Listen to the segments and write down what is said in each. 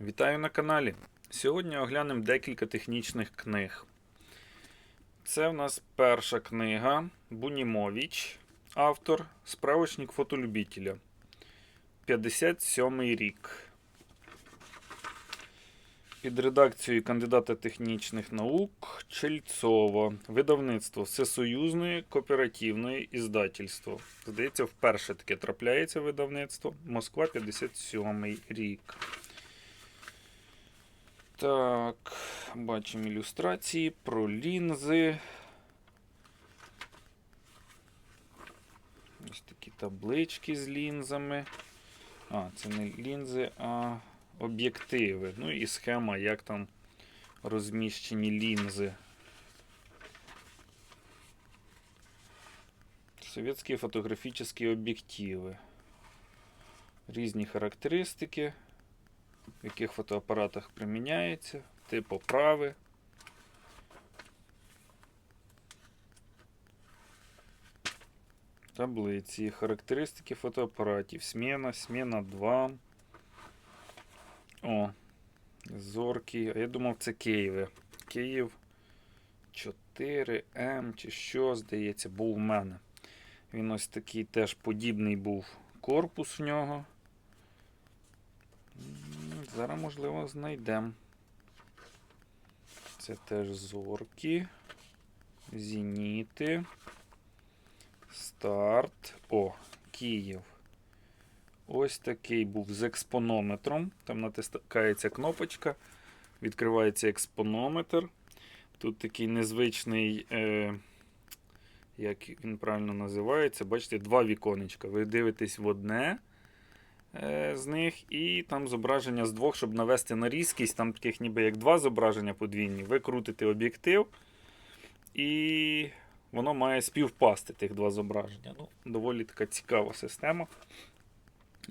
Вітаю на каналі. Сьогодні оглянемо декілька технічних книг. Це в нас перша книга Бунімович, автор Справочник фотолюбителя. 57 рік. Під редакцією кандидата технічних наук Чельцова. Видавництво Всесоюзної кооперативної іздательство. Здається, вперше таке трапляється видавництво. Москва 57 рік. Так, бачимо ілюстрації про лінзи. Ось такі таблички з лінзами. А, це не лінзи, а об'єктиви. Ну і схема, як там розміщені лінзи. Совєтські фотографічні об'єктиви. Різні характеристики в яких фотоапаратах приміняється, тип оправи. Таблиці, характеристики фотоапаратів. Смена, смена 2. О, зорки. А я думав, це Києве. Київ 4М чи що, здається, був в мене. Він ось такий теж подібний був корпус в нього. Зараз, можливо, знайдемо. Це теж зорки. Зеніти. Старт. О, Київ. Ось такий був з експонометром. Там натискається кнопочка. Відкривається експонометр. Тут такий незвичний, е, як він правильно називається. Бачите, два віконечка. Ви дивитесь в одне з них, і там зображення з двох, щоб навести на різкість, там таких ніби як два зображення подвійні. Ви крутите об'єктив, і воно має співпасти тих два зображення. Ну, доволі така цікава система.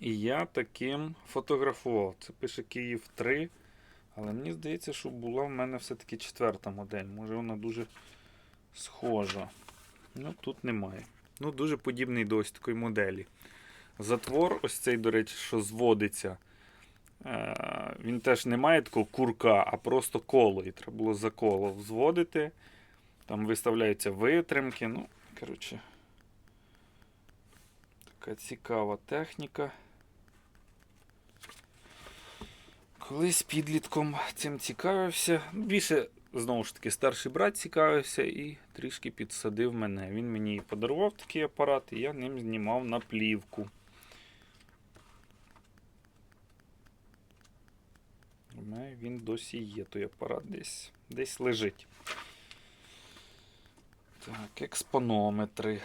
І я таким фотографував. Це пише Київ 3. Але мені здається, що була в мене все-таки четверта модель. Може вона дуже схожа. Ну, тут немає. Ну, дуже подібний до ось такої моделі. Затвор, ось цей, до речі, що зводиться. е, Він теж не має такого курка, а просто коло. І треба було за коло взводити. Там виставляються витримки. Ну, коротше, така цікава техніка. Колись підлітком цим цікавився. Ну, Більше, знову ж таки, старший брат цікавився і трішки підсадив мене. Він мені подарував такий апарат, і я ним знімав на плівку. У мене він досі є, той апарат десь, десь лежить. Так, експонометри.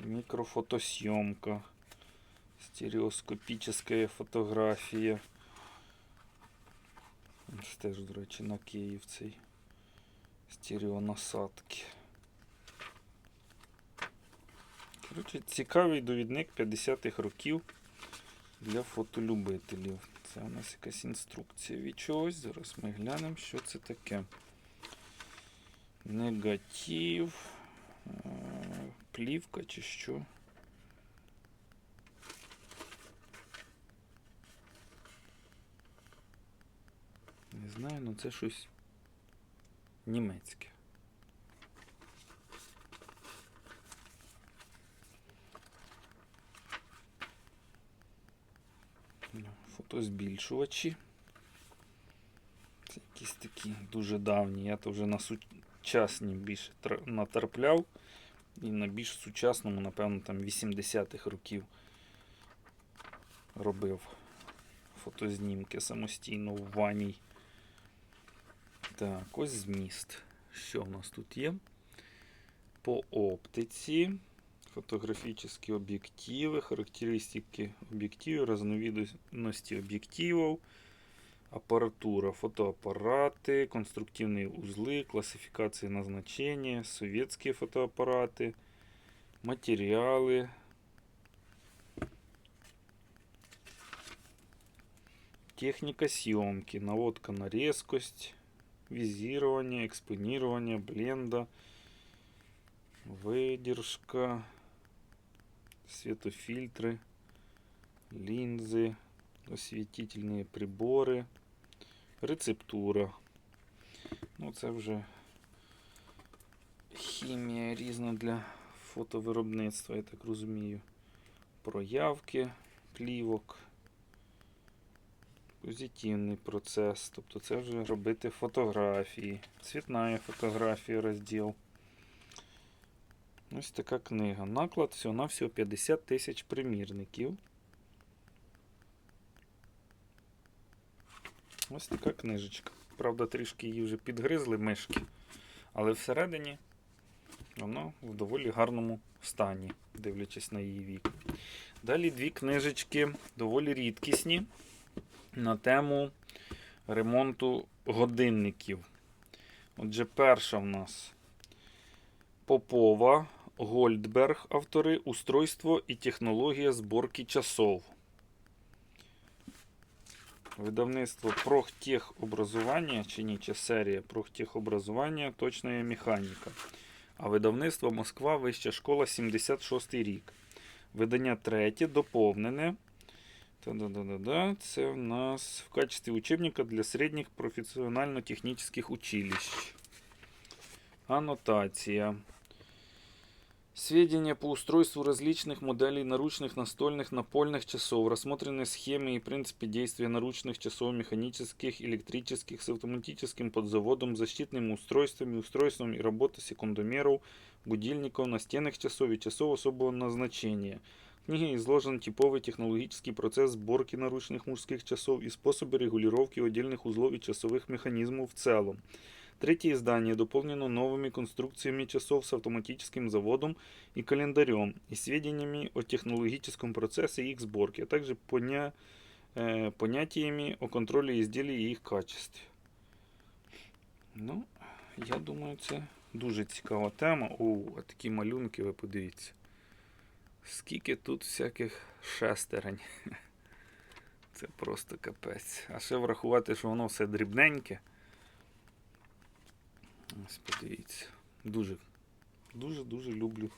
Микрофотосъемка. Стереоскопическая фотографія. Це теж, до речі, на Київ цей стереонасадки. Коротше, цікавий довідник 50-х років для фотолюбителів. Це у нас якась інструкція від чогось. Зараз ми глянемо, що це таке. Негатив. е, Плівка чи що. Не знаю, але це щось німецьке. Ну, Фотозбільшувачі. Це якісь такі дуже давні. Я то вже на сучасні більше натрапляв. І на більш сучасному, напевно, там 80-х років робив фотознімки самостійно в ваній. Так, ось зміст. Що в нас тут є? По оптиці. Фотографічні об'єктиви, характеристики об'єктивів, разновидності об'єктивів, апаратура, фотоапарати, конструктивні узли, класифікація назначення, совєтські фотоапарати, матеріали. Техніка съемки, наводка на резкость, визирование, экспонирование, бленда, видержка, светофильтры, линзы, осветительные прибори, рецептура. Ну, це вже хімія різна для фотовиробництва, я так розумію. Проявки плівок. Позитивний процес. Тобто це вже робити фотографії. Цвітна фотографія розділ. Ось така книга. Наклад всього-навсього 50 тисяч примірників. Ось така книжечка. Правда, трішки її вже підгризли мишки, але всередині воно в доволі гарному стані, дивлячись на її вік. Далі дві книжечки доволі рідкісні на тему ремонту годинників. Отже, перша в нас Попова, Гольдберг, автори, устройство і технологія зборки часов. Видавництво Прохтехобразування, чи ні, чи серія Прохтехобразування, точна механіка. А видавництво Москва, Вища школа, 76 рік. Видання третє, доповнене. Та-да-да-да-да. Це у нас в качестві учебника для средних профессионально-технических училищ. Аннотация. Сведения по устройству различных моделей наручных, настольных, напольных часов, рассмотрены схемы и принципы действия наручных часов, механических, электрических, с автоматическим подзаводом, защитными устройствами, устройством и работа секундомеров, будильников, настенных часов и часов особого назначения. В книге изложен типовый технологический процесс сборки наручных мужских часов и способы регулировки отдельных узлов и часовых механизмов в целом. Третье издание дополнено новыми конструкциями часов с автоматическим заводом и календарем и сведениями о технологическом процессе их сборки, а также поня... э, понятиями о контроле изделий и их качестве. Ну, я думаю, це дуже цікава тема. О, а такі малюнки, ви подивіться. Скільки тут всяких шестерень. Це просто капець. А ще врахувати, що воно все дрібненьке. Ось подивіться. Дуже, дуже-дуже люблю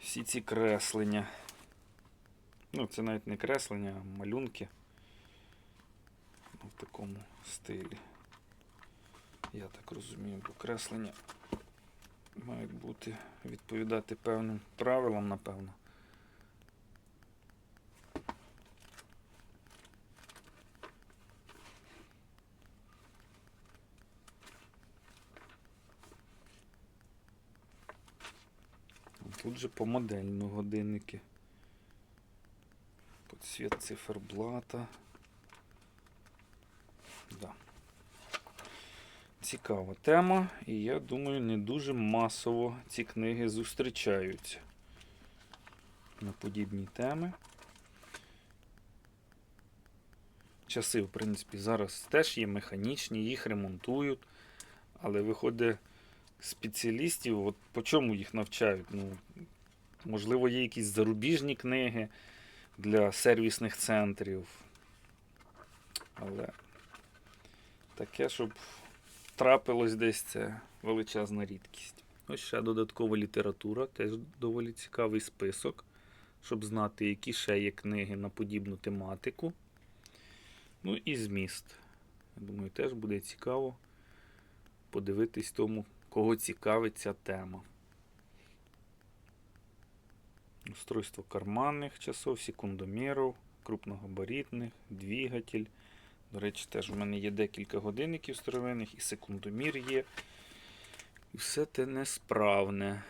всі ці креслення. Ну, це навіть не креслення, а малюнки. В такому стилі. Я так розумію, бо креслення мають бути відповідати певним правилам, напевно. Тут же помодельно годинники. Подсвіт циферблата. Да. Цікава тема, і я думаю, не дуже масово ці книги зустрічаються на подібні теми. Часи, в принципі, зараз теж є механічні, їх ремонтують, але виходить спеціалістів, от по чому їх навчають? Ну, Можливо, є якісь зарубіжні книги для сервісних центрів. Але таке, щоб трапилось десь це величезна рідкість. Ось ще додаткова література, теж доволі цікавий список, щоб знати, які ще є книги на подібну тематику. Ну і зміст. Я думаю, теж буде цікаво подивитись тому, кого цікавить ця тема. Устройство карманних часов, секундомерів, крупногабаритних, двигатель. До речі, теж у мене є декілька годинників старовинних, і секундомір є. І все те несправне.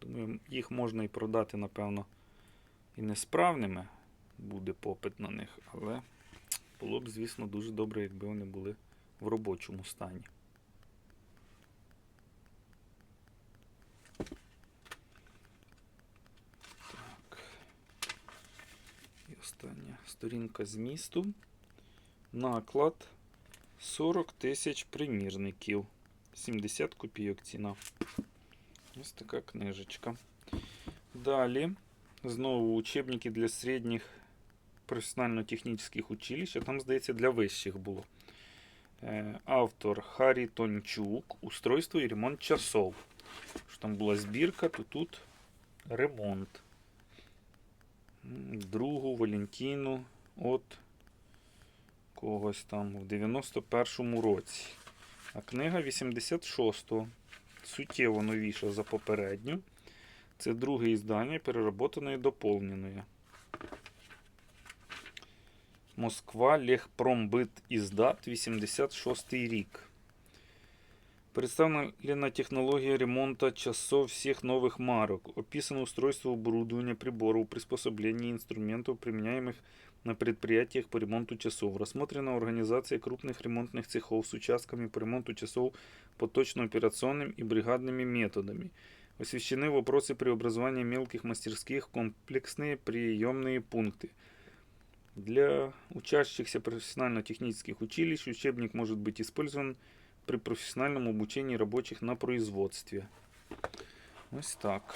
Думаю, їх можна і продати, напевно, і несправними. Буде попит на них, але було б, звісно, дуже добре, якби вони були в робочому стані. остання сторінка змісту. Наклад 40 тисяч примірників. 70 копійок ціна. Ось така книжечка. Далі. Знову учебники для середніх професіонально-технічних училищ, а там, здається, для вищих було. Е, Автор Харі Тончук. Устройство і ремонт часов. що там була збірка, то тут ремонт. Другу Валентіну от когось там в 91-му році. А книга 86-го. Суттєво новіша за попередню. Це друге іздання переработаної доповненої. Москва Лехпромбит Издат 86 рік. Представлена технология ремонта часов всех новых марок. Описано устройство оборудования, приборов, приспособлений, инструментов, применяемых на предприятиях по ремонту часов. Рассмотрена организация крупных ремонтных цехов с участками по ремонту часов по точно-операционным и бригадными методами. Освещены вопросы преобразования мелких мастерских в комплексные приемные пункты. Для учащихся профессионально-технических училищ учебник может быть использован при професіональному обученні робочих на производстві. Ось так.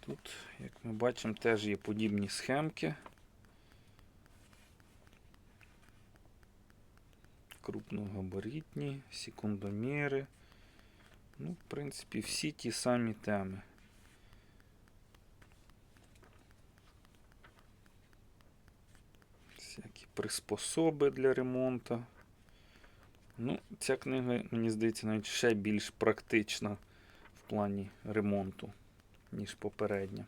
Тут, як ми бачимо, теж є подібні схемки. Крупногабаритні, секундоміри. Ну, в принципі, всі ті самі теми. Всякі приспособи для ремонту. Ну, ця книга, мені здається, навіть ще більш практична в плані ремонту, ніж попередня.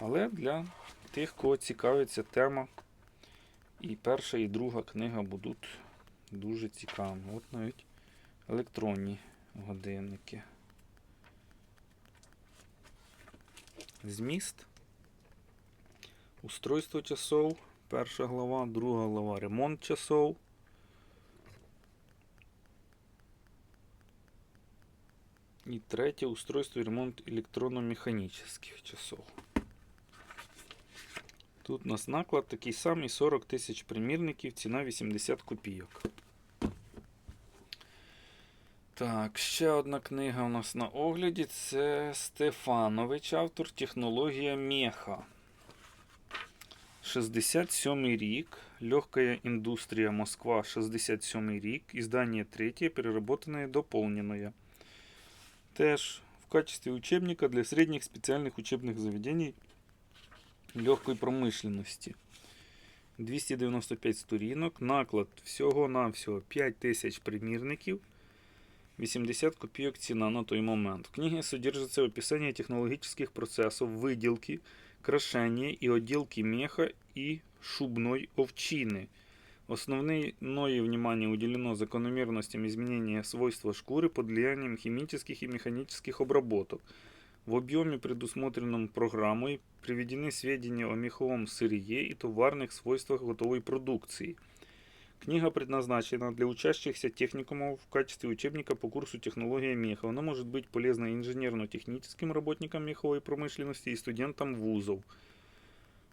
Але для тих, кого цікавиться тема, і перша, і друга книга будуть дуже цікаві. От навіть електронні годинники. Зміст. Устройство часов. Перша глава, друга глава ремонт часов. І третє устройство ремонт електронно-механічних часов. Тут у нас наклад такий самий 40 тисяч примірників, ціна 80 копійок. Так, ще одна книга у нас на огляді. Це Стефанович, автор Технологія Меха. 67 рік. Легкая індустрія Москва, 67 рік. Издание третье, переработанное и дополненное. Теж в качестве учебника для средних специальных учебных заведений легкої промишленности. 295 сторінок. Наклад всього-навсього 5000 примірників. 80 копійок ціна на той момент. В книге содержится описание технологических процессов выделки, крашения и отделки меха и шубной овчины. Основное внимание уделено закономерностям изменения свойства шкуры под влиянием химических и механических обработок. В объеме, предусмотренном программой, приведены сведения о меховом сырье и товарных свойствах готовой продукции. Книга предназначена для учащихся техникумов в качестве учебника по курсу технология меха. Она может быть полезна инженерно-техническим работникам меховой промышленности и студентам вузов.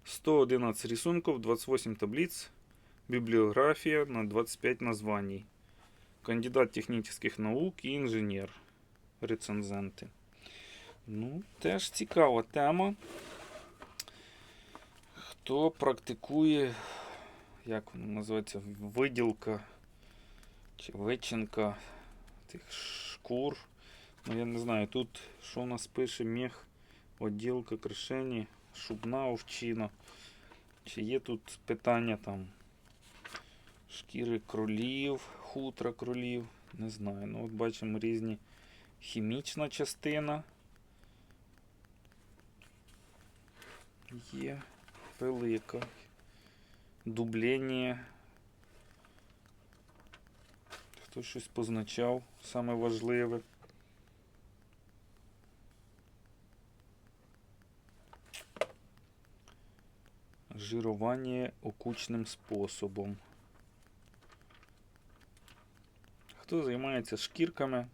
111 рисунков, 28 таблиц, библиография на 25 названий. Кандидат технических наук і інженер. Рецензенти. Ну, теж цікава тема. Хто практикує, як воно називається, виділка чи вичинка тих шкур. Ну, я не знаю, тут що у нас пише мех, оділка, кришені, шубна овчина. Чи є тут питання там шкіри кролів, хутра кролів, не знаю. Ну, от бачимо різні хімічна частина. Є велика. Дублення. Хто щось позначав, саме важливе. Жирування окучним способом. Хто займається шкірками,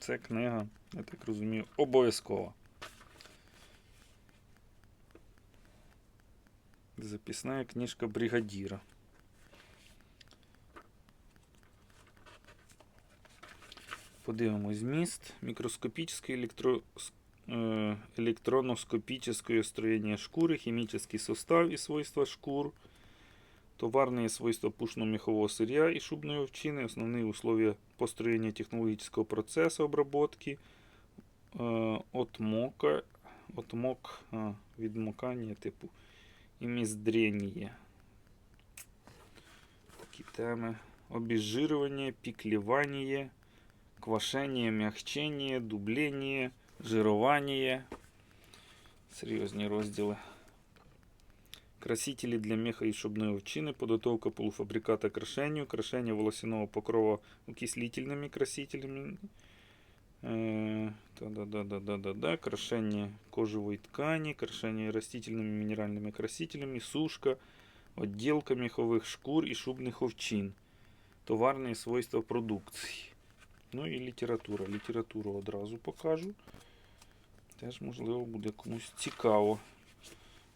це книга, я так розумію, обов'язкова. Записная книжка бригадира. Подивимось зміст. Микроскопическое электро... э, электроноскопическое строение шкуры, химический состав и свойства шкур, Товарные свойства пушно-мехового сырья и шубной овчины, основные условия построения технологического процесса обработки, е, отмока, отмок, а, відмокання, типу, і міздрення. Такі теми. Обезжирювання, піклівання, квашення, мягчення, дублення, жирування. Серйозні розділи. Красители для меха и шубной овчины, подготовка полуфабриката к крашению, крашение волосяного покрова окислительными красителями, э, да-да-да-да-да-да, крашение кожевой ткани, крашение растительными минеральными красителями, сушка, отделка меховых шкур и шубных овчин, товарные свойства продукции. Ну і література. Літературу одразу покажу. Теж, можливо, буде комусь цікаво.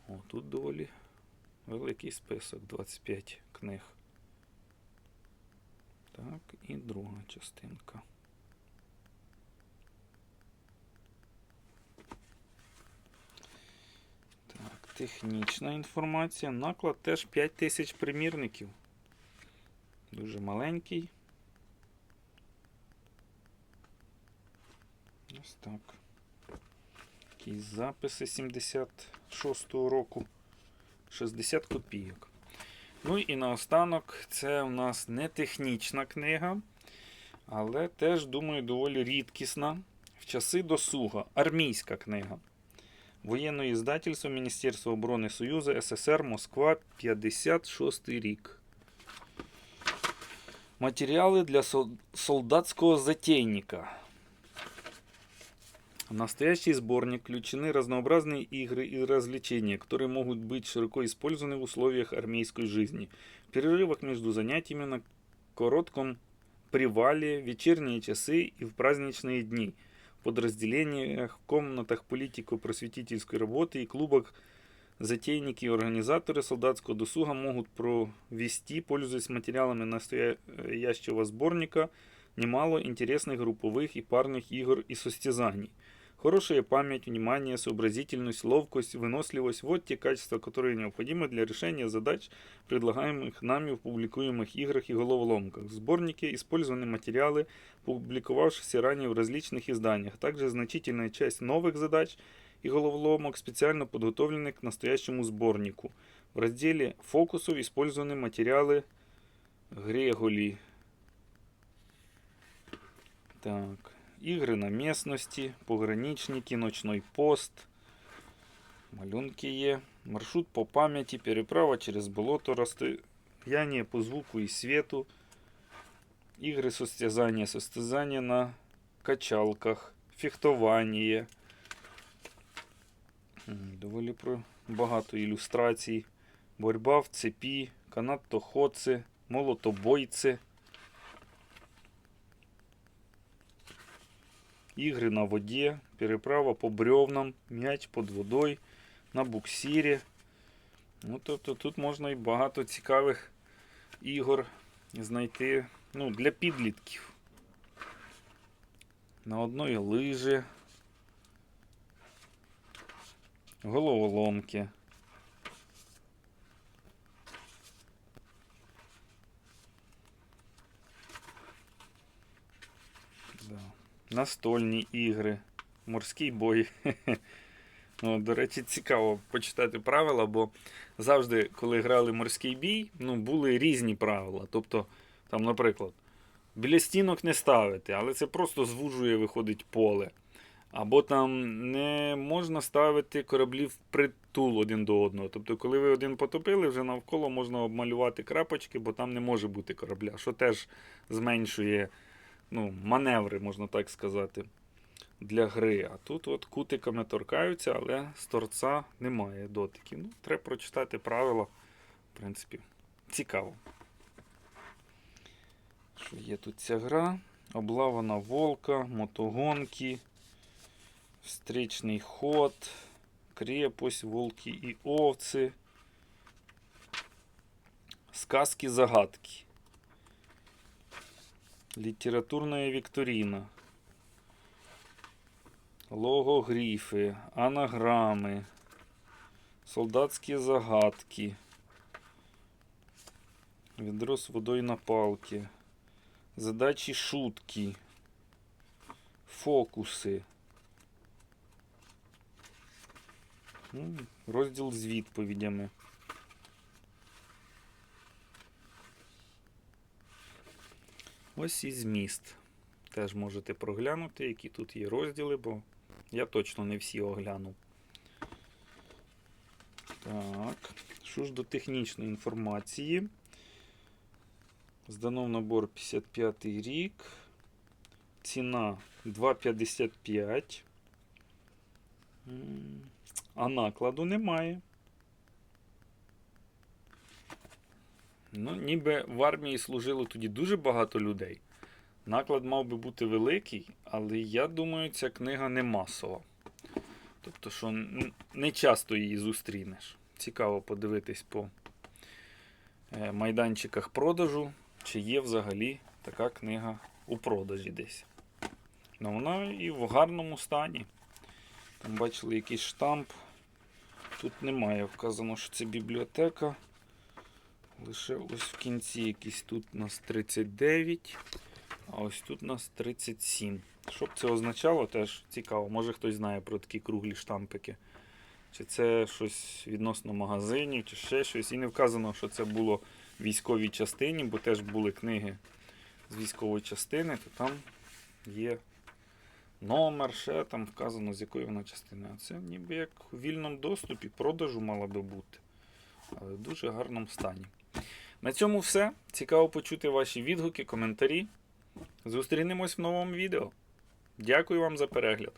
О, тут доволі великий список 25 книг. Так, і друга частинка. Так, технічна інформація. Наклад теж 5000 примірників. Дуже маленький. Ось так. Якісь записи 76-го року. 60 копійок. Ну і наостанок, це у нас не технічна книга, але теж, думаю, доволі рідкісна. В часи досуга. Армійська книга. Воєнне іздательство Міністерства оборони Союзу СССР Москва 56 рік. Матеріали для солдатського затейника. В настоящий сборник включены разнообразные игры и развлечения, которые могут быть широко использованы в условиях армейской жизни. В перерывах между занятиями на коротком привале, вечерние часы и в праздничные дни. В подразделениях, в комнатах политико-просветительской работы и клубах затейники и организаторы солдатского досуга могут провести, пользуясь материалами настоящего сборника, немало интересных групповых и парных игр и состязаний. Хорошая память, внимание, сообразительность, ловкость, выносливость – вот те качества, которые необходимы для решения задач, предлагаемых нами в публикуемых играх и головоломках. В сборнике использованы материалы, публиковавшиеся ранее в различных изданиях. Также значительная часть новых задач и головоломок специально подготовлены к настоящему сборнику. В разделе фокусов использованы материалы Греголи. Так. Игры на местности, пограничники, ночной пост. Малюнки є. Маршрут по пам'яті, переправа через болото, розстояние по звуку і свету. Ігри состязання, состязання на качалках, фехтування. М, Доволі багато ілюстрацій. Борьба в цепі, канатоходці, молотобойці. Ігри на воді, переправа по бревнам, м'яч під водою, на буксирі. Ну, тобто тут можна і багато цікавих ігор знайти ну, для підлітків. На одної лижі. Головоломки. Да. Настольні ігри, морський бой. Ну, до речі, цікаво почитати правила, бо завжди, коли грали морський бій, ну, були різні правила. Тобто, там, наприклад, біля стінок не ставити, але це просто звужує, виходить поле. Або там не можна ставити кораблі в притул один до одного. Тобто, коли ви один потопили, вже навколо можна обмалювати крапочки, бо там не може бути корабля, що теж зменшує ну, маневри, можна так сказати, для гри. А тут от кутиками торкаються, але з торця немає дотиків. Ну, треба прочитати правила. В принципі, цікаво. Що є тут ця гра? Облава на волка, мотогонки, встречний ход, крепость, волки і овці. Сказки загадки. Літературна вікторина. Логогрифи, анаграми, солдатські загадки. Відро з водою на палки. Задачі шутки. Фокуси. Ну, розділ з відповідями. Ось і зміст. Теж можете проглянути, які тут є розділи, бо я точно не всі оглянув. Так. Що ж до технічної інформації? Зданов набор 55 рік. Ціна 2,55. А накладу немає. Ну, ніби в армії служило тоді дуже багато людей. Наклад мав би бути великий, але я думаю, ця книга не масова. Тобто, що не часто її зустрінеш. Цікаво подивитись по е, майданчиках продажу, чи є взагалі така книга у продажі десь. Ну, вона і в гарному стані. Там бачили якийсь штамп. Тут немає вказано, що це бібліотека. Лише ось в кінці якийсь тут у нас 39, а ось тут у нас 37. Що б це означало, теж цікаво. Може хтось знає про такі круглі штампики. Чи це щось відносно магазинів, чи ще щось. І не вказано, що це було в військовій частині, бо теж були книги з військової частини, то там є номер, ще там вказано, з якої вона частини. А це ніби як у вільному доступі, продажу мала би бути. Але в дуже гарному стані. На цьому все. Цікаво почути ваші відгуки, коментарі. Зустрінемось в новому відео. Дякую вам за перегляд.